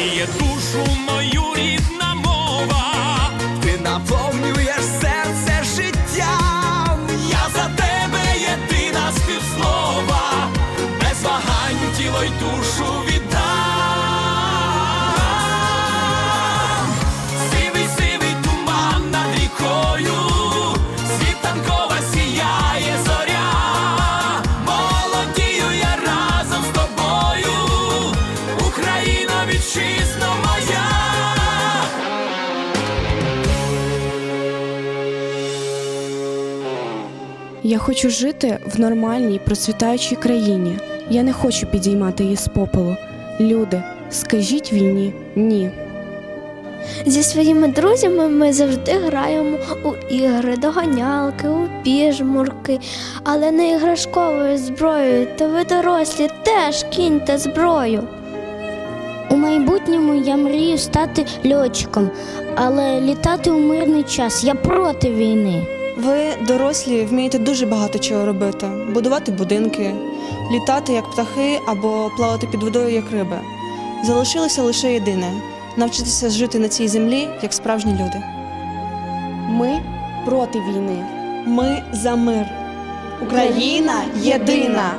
гріє душу мою рідна мова. Ти наповнюєш серце життям. Я за тебе єдина співслова, без вагань тіло й душу Я хочу жити в нормальній, процвітаючій країні. Я не хочу підіймати її з попелу. Люди, скажіть війні ні. Зі своїми друзями ми завжди граємо у ігри, доганялки, у піжмурки, але не іграшковою зброєю, то ви дорослі теж кіньте зброю. У майбутньому я мрію стати льотчиком, але літати у мирний час я проти війни. Ви, дорослі, вмієте дуже багато чого робити: будувати будинки, літати як птахи або плавати під водою як риби. Залишилося лише єдине навчитися жити на цій землі як справжні люди. Ми проти війни. Ми за мир. Україна єдина.